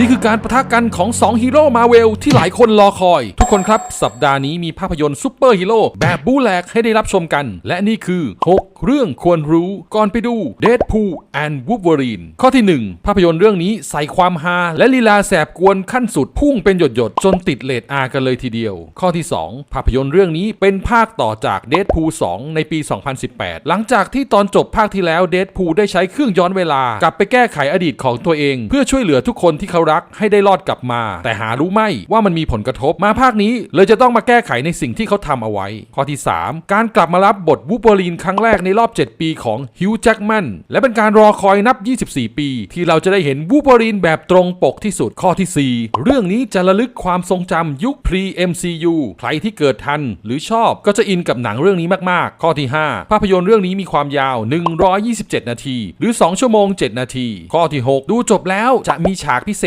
นี่คือการประทะกันของ 2 ฮีโร่มาเวลที่หลายคนรอคอย ทุกคนครับ สัปดาห์นี้มีภาพยนตร์ซูเปอร์ฮีโร่แบบบู๊แหลกให้ได้รับชมกัน และนี่คือ 6เรื่องควรรู้ก่อนไปดู Deadpool and Wolverine ข้อที่ 1 ภาพยนตร์เรื่องนี้ใส่ความฮาและลีลาแสบกวนขั้นสุดพุ่งเป็นหยดๆ จนติดเลทอากันเลยทีเดียว ข้อที่ 2 ภาพยนตร์เรื่องนี้เป็นภาคต่อจาก Deadpool 2 ในปี 2018 หลังจากที่ตอนจบภาคที่แล้ว Deadpool ได้ใช้เครื่องย้อนเวลากลับไปแก้ไขอดีตของตัวเอง เพื่อช่วยเหลือทุกคนที่เขารักให้ได้รอดกลับมา แต่หารู้ไหมว่ามันมีผลกระทบมาภาคนี้เลยจะต้องมาแก้ไขในสิ่งที่เขาทำเอาไว้ ข้อที่ 3 การกลับมารับบทวูบเบอรีนครั้งแรกในรอบ 7 ปีของฮิวจ์แจ็กแมนและเป็นการรอคอยนับ 24 ปี ที่เราจะได้เห็นวูบอรีนแบบตรงปกที่สุดข้อทีสี่ 4 เรื่องนี้จะระลึกความทรงจำยุค pre MCU ใครที่เกิดทันหรือชอบก็จะอินกับหนังเรื่องนี้มากๆ ข้อที่ 5 ภาพยนตร์เรื่องนี้มีความยาว 127 นาที หรือ 2 ชั่วโมง 7 นาที ข้อที่ 6 ดูจบแล้วจะมีฉากพิเศษ